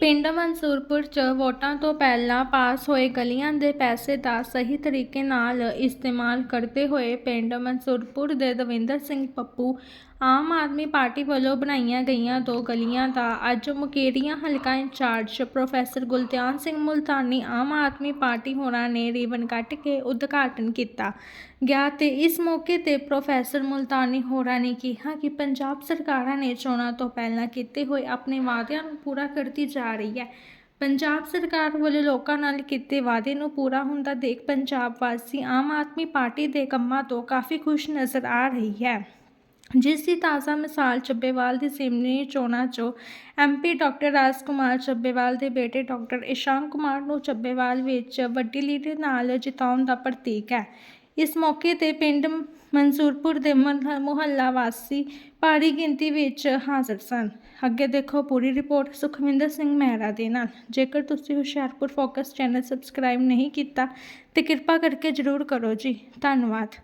ਪਿੰਡ ਮਨਸੂਰਪੁਰ 'ਚ ਵੋਟਾਂ ਤੋਂ ਪਹਿਲਾਂ ਪਾਸ ਹੋਏ ਗਲੀਆਂ ਦੇ ਪੈਸੇ ਦਾ ਸਹੀ ਤਰੀਕੇ ਨਾਲ ਇਸਤੇਮਾਲ ਕਰਦੇ ਹੋਏ ਪਿੰਡ ਮਨਸੂਰਪੁਰ ਦੇ ਦਵਿੰਦਰ ਸਿੰਘ ਪੱਪੂ ਆਮ ਆਦਮੀ ਪਾਰਟੀ ਵੱਲੋਂ ਬਣਾਈਆਂ ਗਈਆਂ ਦੋ ਗਲੀਆਂ ਦਾ ਅੱਜ ਮੁਕੇਰੀਆਂ ਹਲਕਾ incharge professor Gultian Singh Multani Aam Aadmi party ਹੋਰਾਂ ਨੇ ਰੀਬਨ ਕੱਟ ਕੇ ਉਦਘਾਟਨ ਕੀਤਾ। ਗਿਆ ਤੇ ਇਸ ਮੌਕੇ ਤੇ ਪ੍ਰੋਫੈਸਰ ਮੁਲਤਾਨੀ ਹੋਰਾਂ ਨੇ ਕਿਹਾ ਕਿ ਪੰਜਾਬ ਸਰਕਾਰਾਂ ਨੇ ਚੋਣਾਂ ਤੋਂ ਪਹਿਲਾਂ ਕੀਤੇ ਹੋਏ ਆਪਣੇ ਵਾਅਦਿਆਂ ਨੂੰ ਪੂਰਾ ਕਰਦੀ ਜਾ ਰਹੀ ਹੈ। ਪੰਜਾਬ ਸਰਕਾਰ ਵੱਲੋਂ ਲੋਕਾਂ ਨਾਲ ਕੀਤੇ ਵਾਅਦੇ ਨੂੰ ਪੂਰਾ ਹੁੰਦਾ ਦੇਖ ਪੰਜਾਬ ਵਾਸੀ ਆਮ ਆਦਮੀ ਪਾਰਟੀ ਦੇ ਕੰਮਾਂ ਤੋਂ ਕਾਫੀ ਖੁਸ਼ ਨਜ਼ਰ ਆ ਰਹੀ ਹੈ। ਜਿਸ ਦੀ ਤਾਜ਼ਾ ਮਿਸਾਲ ਚੱਬੇਵਾਲ ਦੀ ਜ਼ਿਮਨੀ ਚੋਣਾਂ 'ਚੋਂ ਐਮਪੀ ਡਾਕਟਰ ਰਾਜ ਕੁਮਾਰ ਚੱਬੇਵਾਲ ਦੇ ਬੇਟੇ ਡਾਕਟਰ ਇਸ਼ਾਂਕ ਕੁਮਾਰ ਨੂੰ ਚੱਬੇਵਾਲ ਵਿੱਚ ਵੱਡੀ ਲੀਡ ਨਾਲ ਜਿਤਾਉਣ ਦਾ ਪ੍ਰਤੀਕ ਹੈ। ਇਸ ਮੌਕੇ ਤੇ ਪਿੰਡ ਮਨਸੂਰਪੁਰ ਦੇ ਮੁਹੱਲਾ ਵਾਸੀ ਭਾਰੀ ਗਿਣਤੀ ਵਿੱਚ ਹਾਜ਼ਰ ਸਨ। ਅੱਗੇ ਦੇਖੋ ਪੂਰੀ ਰਿਪੋਰਟ ਸੁਖਵਿੰਦਰ ਸਿੰਘ ਮਹਿਰਾ ਦੇ ਨਾਲ। ਜੇਕਰ ਤੁਸੀਂ ਹੁਸ਼ਿਆਰਪੁਰ ਫੋਕਸ ਚੈਨਲ ਸਬਸਕ੍ਰਾਈਬ ਨਹੀਂ ਕੀਤਾ ਤੇ ਕਿਰਪਾ ਕਰਕੇ ਜਰੂਰ ਕਰੋ ਜੀ। ਧੰਨਵਾਦ।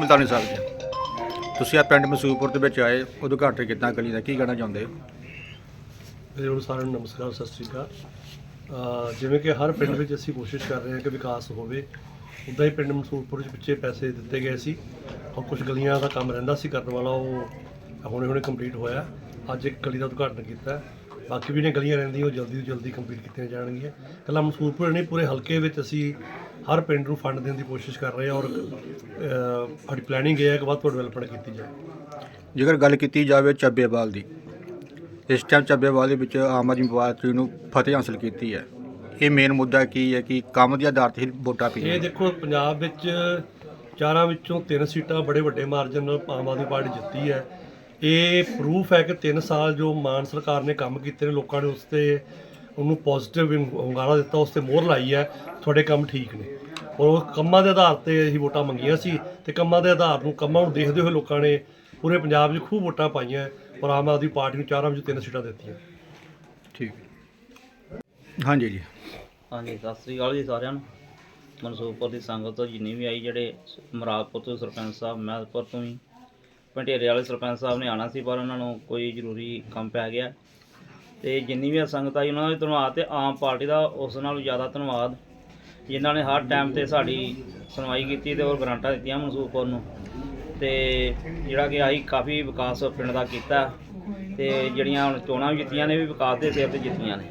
ਮੁਲਤਾਨੀ ਸਾਹਿਬ ਜੀ ਤੁਸੀਂ ਆ ਪਿੰਡ ਮਸੂਪੁਰ ਦੇ ਵਿੱਚ ਆਏ ਉਦਘਾਟਨ ਕੀਤਾ ਗਲੀ ਦਾ, ਕੀ ਕਹਿਣਾ ਚਾਹੁੰਦੇ ਹੋ? ਮੇਰੇ ਵੱਲੋਂ ਸਾਰਿਆਂ ਨੂੰ ਨਮਸਕਾਰ, ਸਤਿ ਸ਼੍ਰੀ ਅਕਾਲ। ਜਿਵੇਂ ਕਿ ਹਰ ਪਿੰਡ ਵਿੱਚ ਅਸੀਂ ਕੋਸ਼ਿਸ਼ ਕਰ ਰਹੇ ਹਾਂ ਕਿ ਵਿਕਾਸ ਹੋਵੇ। ਉੱਦਾਂ ਹੀ ਪਿੰਡ ਮਨਸੂਰਪੁਰ ਵਿੱਚ ਪਿੱਛੇ ਪੈਸੇ ਦਿੱਤੇ ਗਏ ਸੀ। ਔਰ ਕੁਝ ਗਲੀਆਂ ਦਾ ਕੰਮ ਰਹਿੰਦਾ ਸੀ ਕਰਨ ਵਾਲਾ, ਉਹ ਹੁਣੇ ਹੁਣੇ ਕੰਪਲੀਟ ਹੋਇਆ। ਅੱਜ ਇੱਕ ਗਲੀ ਦਾ ਉਦਘਾਟਨ ਕੀਤਾ। ਬਾਕੀ ਵੀ ਨੇ ਗਲੀਆਂ ਰਹਿੰਦੀਆਂ, ਉਹ ਜਲਦੀ ਤੋਂ ਜਲਦੀ ਕੰਪਲੀਟ ਕੀਤੀਆਂ ਜਾਣਗੀਆਂ। ਕੱਲਾ ਮਨਸੂਰਪੁਰ ਨਹੀਂ, ਪੂਰੇ ਹਲਕੇ ਵਿੱਚ ਅਸੀਂ ਹਰ ਪਿੰਡ ਨੂੰ ਫੰਡ ਦੇਣ ਦੀ ਕੋਸ਼ਿਸ਼ ਕਰ ਰਹੇ ਹਾਂ ਔਰ ਅਹ, ਸਾਡੀ ਪਲੈਨਿੰਗ ਇਹ ਹੈ ਕਿ ਵੱਧ ਤੋਂ ਡਿਵੈਲਪਮੈਂਟ ਕੀਤੀ ਜਾਏ ਜੇਕਰ ਗੱਲ ਕੀਤੀ ਜਾਵੇ ਚੱਬੇਵਾਲ ਦੀ ਇਸ ਟਾਈਮ ਚੱਬੇਵਾਲ ਦੇ ਵਿੱਚ ਆਮ ਆਦਮੀ ਪਾਰਟੀ ਨੂੰ ਫਤਿਹ ਹਾਸਲ ਕੀਤੀ ਹੈ। ਇਹ ਮੇਨ ਮੁੱਦਾ ਕੀ ਹੈ ਕਿ ਕੰਮ ਦੇ ਆਧਾਰ ਤੇ ਹੀ ਵੋਟਾਂ ਪਈਆਂ ਇਹ ਦੇਖੋ ਪੰਜਾਬ ਵਿੱਚ ਚਾਰਾਂ ਵਿੱਚੋਂ ਤਿੰਨ ਸੀਟਾਂ ਬੜੇ ਵੱਡੇ ਮਾਰਜਨ ਨਾਲ ਆਮ ਆਦਮੀ ਪਾਰਟੀ ਜਿੱਤੀ ਹੈ। ਇਹ ਪ੍ਰੂਫ ਹੈ ਕਿ 3 ਸਾਲ ਜੋ ਮਾਨ ਸਰਕਾਰ ਨੇ ਕੰਮ ਕੀਤੇ ਨੇ ਲੋਕਾਂ ਨੇ ਉਸ ਤੇ ਉਹਨੂੰ ਪੋਜ਼ਿਟਿਵ ਹੁੰਗਾਰਾ ਦਿੱਤਾ ਉਸ ਤੇ ਮੋਹਰ ਲਾਈ ਹੈ ਤੁਹਾਡੇ ਕੰਮ ਠੀਕ ਨੇ। ਔਰ ਉਹ ਕੰਮਾਂ ਦੇ ਆਧਾਰ ਤੇ ਅਸੀਂ ਵੋਟਾਂ ਮੰਗੀਆਂ ਸੀ ਤੇ ਕੰਮਾਂ ਦੇ ਆਧਾਰ ਨੂੰ ਕੰਮਾਂ ਨੂੰ ਦੇਖਦੇ ਹੋਏ ਲੋਕਾਂ ਨੇ ਪੂਰੇ ਪੰਜਾਬ 'ਚ ਖੂਬ ਵੋਟਾਂ ਪਾਈਆਂ ਔਰ ਆਮ ਆਦਮੀ ਪਾਰਟੀ ਨੂੰ ਚਾਰਾਂ ਵਿੱਚੋਂ ਤਿੰਨ ਸੀਟਾਂ ਦਿੱਤੀਆਂ। ਠੀਕ ਹੈ। ਹਾਂਜੀ ਜੀ। ਹਾਂਜੀ ਸਤਿ ਸ੍ਰੀ ਅਕਾਲ ਜੀ ਸਾਰਿਆਂ ਨੂੰ। ਮਨਸੂਰਪੁਰ ਦੀ ਸੰਗਤ ਤੋਂ ਜਿੰਨੀ ਵੀ ਆਈ ਜਿਹੜੇ ਮਰਾਦਪੁਰ ਤੋਂ ਸਰਪੰਚ ਸਾਹਿਬ ਮਹਿਦਪੁਰ ਤੋਂ ਵੀ ਪੰਟੇਰੇ ਵਾਲੇ ਸਰਪੰਚ ਸਾਹਿਬ ਨੇ ਆਣਾ ਸੀ ਪਰ ਉਹਨਾਂ ਨੂੰ ਕੋਈ ਜ਼ਰੂਰੀ ਕੰਮ ਪੈ ਗਿਆ। ਤੇ ਜਿੰਨੀ ਵੀ ਸੰਗਤ ਆਈ ਉਹਨਾਂ ਦਾ ਵੀ ਧੰਨਵਾਦ ਤੇ ਆਮ ਪਾਰਟੀ ਦਾ ਉਸ ਨਾਲੋਂ ਜ਼ਿਆਦਾ ਧੰਨਵਾਦ। ਜਿਨ੍ਹਾਂ ਨੇ ਹਰ ਟਾਈਮ ਤੇ ਸਾਡੀ ਸੁਣਵਾਈ ਕੀਤੀ ਤੇ ਹੋਰ ਗਰਾਂਟਾਂ ਦਿੱਤੀਆਂ ਮਨਸੂਰਪੁਰ ਨੂੰ। ਤੇ ਜਿਹੜਾ ਕਿ ਅਸੀਂ ਕਾਫੀ ਵਿਕਾਸ ਪਿੰਡ ਦਾ ਕੀਤਾ ਤੇ ਜਿਹੜੀਆਂ ਹੁਣ ਚੋਣਾਂ ਵੀ ਜਿੱਤੀਆਂ ਨੇ ਵੀ ਵਿਕਾਸ ਦੇ ਸਿਰ ਤੇ ਜਿੱਤੀਆਂ ਨੇ।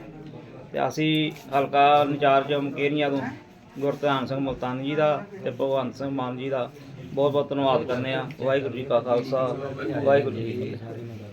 ਤੇ ਅਸੀਂ ਹਲਕਾ ਇੰਚਾਰਜ ਮੁਕੇਰੀਆਂ ਤੋਂ ਗੁਰਧਿਆਨ ਸਿੰਘ ਮੁਲਤਾਨੀ ਜੀ ਦਾ ਤੇ ਭਗਵੰਤ ਸਿੰਘ ਮਾਨ ਜੀ ਦਾ ਬਹੁਤ ਬਹੁਤ ਧੰਨਵਾਦ ਕਰਨੇ ਆ ਵਾਹਿਗੁਰੂ ਜੀ ਕਾ ਖਾਲਸਾ, ਵਾਹਿਗੁਰੂ ਜੀ ਕੀ ਫਤਿਹ।